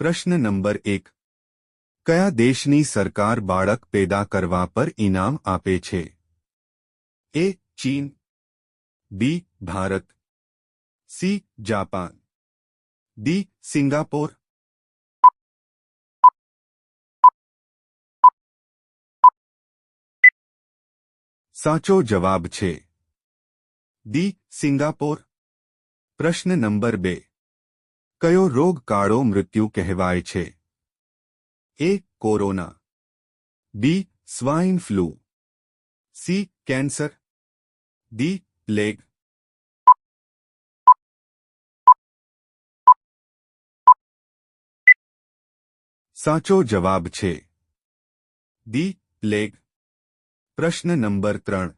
પ્રશ્ન નંબર એક કયા દેશની સરકાર બાળક પેદા કરવા પર ઇનામ આપે છે એ ચીન B Bharat C Japan D Singapore સાચો જવાબ છે ડી સિંગાપોર પ્રશ્ન નંબર બે કયો રોગ કાળો મૃત્યુ કહેવાય છે? A corona. B swine flu. C cancer. D plague. સાચો જવાબ છે ડી પ્લેગ. પ્રશ્ન નંબર ત્રણ.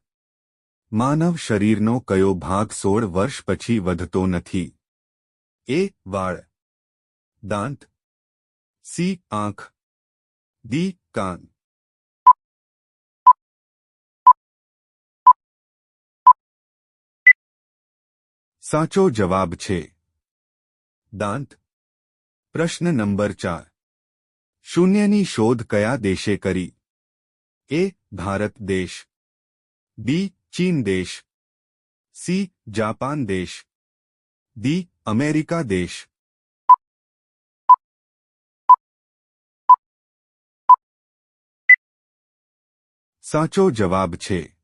માનવ શરીરનો કયો ભાગ સોળ વર્ષ પછી વધતો નથી? એ વાળ દાંત સી આંખ ડી કાન સાચો જવાબ છે દાંત પ્રશ્ન નંબર ચાર શૂન્યની શોધ કયા દેશે કરી એ ભારત દેશ બી ચીન દેશ સી જાપાન દેશ ડી અમેરિકા દેશ. સાચો જવાબ છે.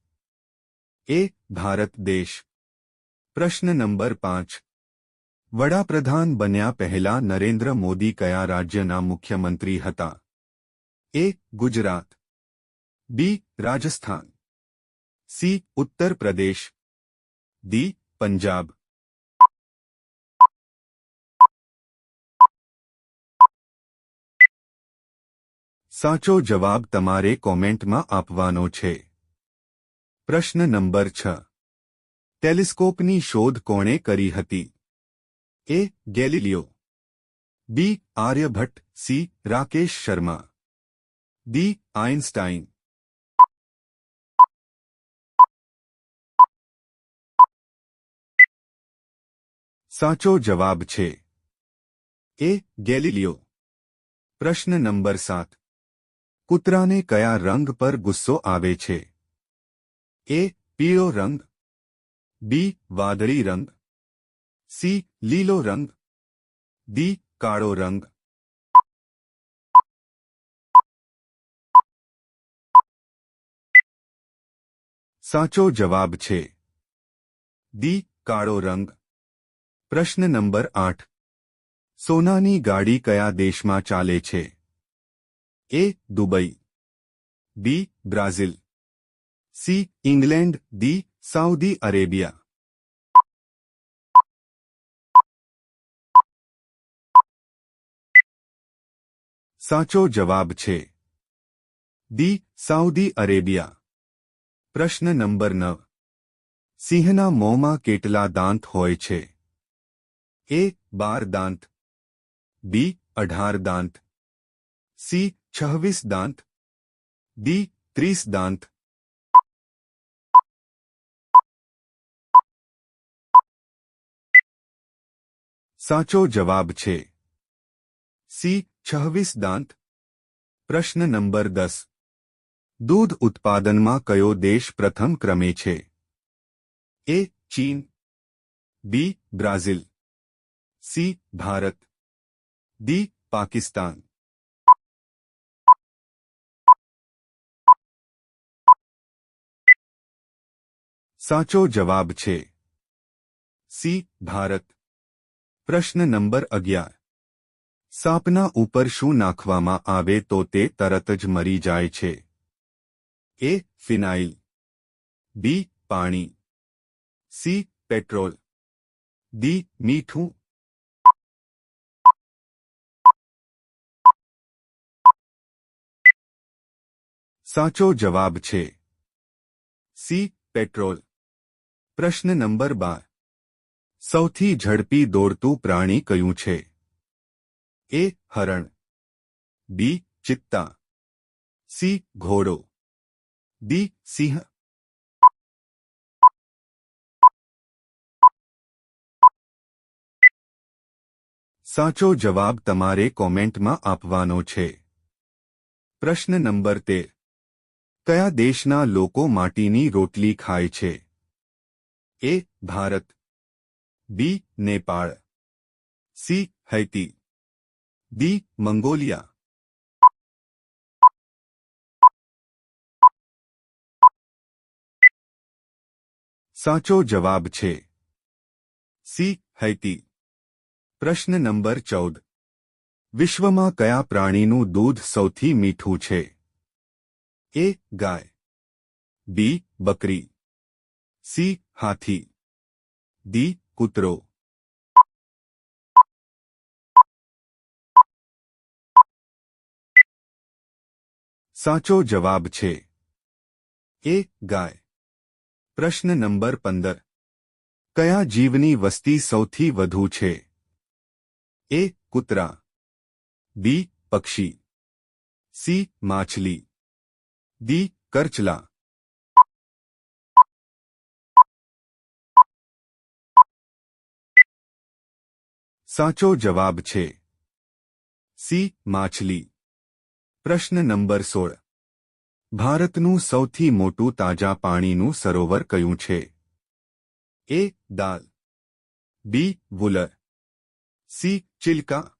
એ, ભારત દેશ. પ્રશ્ન નંબર પાંચ. વડાપ્રધાન બન્યા પહેલા નરેન્દ્ર મોદી કયા રાજ્યના મુખ્યમંત્રી હતા? A, Gujarat. B, Rajasthan. C, Uttar Pradesh. D Punjab. સાચો જવાબ તમારે કોમેન્ટમાં આપવાનો છે. પ્રશ્ન નંબર છ. ટેલિસ્કોપની શોધ કોણે કરી હતી? A. Galileo. B. Aryabhata. C. Rakesh Sharma. D Einstein. સાચો જવાબ છે. એ. ગેલિલિયો. પ્રશ્ન નંબર સાત. કૂતરાને કયા રંગ પર ગુસ્સો આવે છે? એ, પીળો રંગ. બી, વાદળી રંગ. સી, લીલો રંગ. ડી, કાળો રંગ. સાચો જવાબ છે. ડી, કાળો રંગ. પ્રશ્ન નંબર આઠ. સોનાની ગાડી કયા દેશમાં ચાલે છે? A Dubai B Brazil C England D Saudi Arabia સાચો જવાબ છે. દી સાઉદી અરેબિયા પ્રશ્ન નંબર નવ. સિંહના મોંમાં કેટલા દાંત હોય છે? એ બાર દાંત. બી અઢાર દાંત. સી છવ્વીસ દાંત ડી ત્રીસ દાંત સાચો જવાબ છે સી છવ્વીસ દાંત પ્રશ્ન નંબર દસ દૂધ ઉત્પાદનમાં કયો દેશ પ્રથમ ક્રમે છે એ ચીન B Brazil C Bharat D Pakistan સાચો જવાબ છે. સી. ભારત. પ્રશ્ન નંબર અગિયાર. સાપના ઉપર શું નાખવામાં આવે તો તે તરત જ મરી જાય છે. એ. ફિનાઇલ. બી. પાણી. સી. પેટ્રોલ. ડી. મીઠું. સાચો જવાબ છે. સી. પેટ્રોલ. પ્રશ્ન નંબર બાર. સૌથી ઝડપી દોડતું પ્રાણી કયું છે? એ, હરણ. બી, ચિત્તા. સી, ઘોડો. ડી, સિંહ. સાચો જવાબ તમારે કોમેન્ટમાં આપવાનો છે. પ્રશ્ન નંબર તેર. કયા દેશના લોકો માટીની રોટલી ખાય છે? A Bharat. B, Nepal. C, Haiti. D, Mongolia. સાચો જવાબ છે. C, Haiti. પ્રશ્ન નંબર ચૌદ. વિશ્વમાં કયા પ્રાણીનું દૂધ સૌથી મીઠું છે? એ, ગાય. બી, બકરી. સી હાથી. દી કૂતરો. સાચો જવાબ છે. એ ગાય. પ્રશ્ન નંબર પંદર. કયા જીવની વસ્તી સૌથી વધુ છે? એ કૂતરા. બી પક્ષી. સી માછલી. દી કરચલા. સાચો જવાબ છે. સી. માછલી. પ્રશ્ન નંબર સોળ. ભારતનું સૌથી મોટું તાજા પાણીનું સરોવર કયું છે? A. Dal. B. Wular C. Chilika.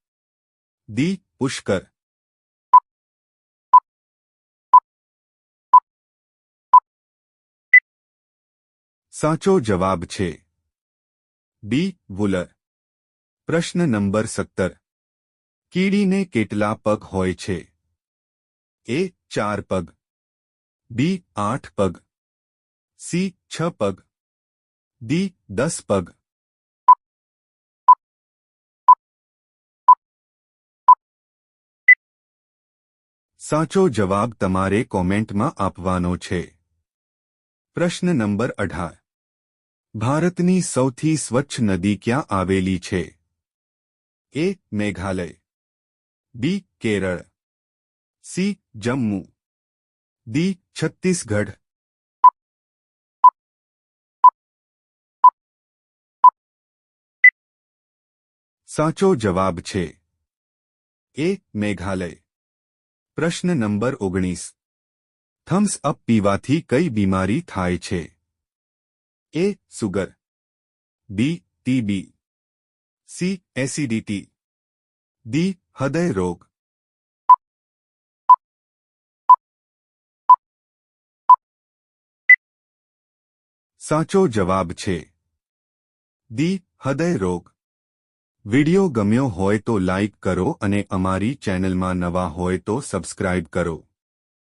D Pushkar. સાચો જવાબ છે. બી. વુલર પ્રશ્ન નંબર સત્તર. કીડીને કેટલા પગ હોય છે? એ, ચાર પગ. બી, આઠ પગ. સી, છ પગ. ડી, દસ પગ. સાચો જવાબ તમારે કોમેન્ટમાં આપવાનો છે. પ્રશ્ન નંબર અઢાર. ભારતની સૌથી સ્વચ્છ નદી ક્યાં આવેલી છે? A Meghalaya B Kerala C Jammu D Chhattisgarh સાચો જવાબ છે એ મેઘાલય પ્રશ્ન નંબર ઓગણીસ થમ્સ અપ પીવાથી કઈ બીમારી થાય છે A sugar B TB C acidity D હૃદય રોગ. સાચો જવાબ છે. દી હૃદય રોગ. વિડિયો ગમ્યો હોય તો લાઇક કરો અને અમારી ચેનલમાં નવા હોય તો સબસ્ક્રાઇબ કરો.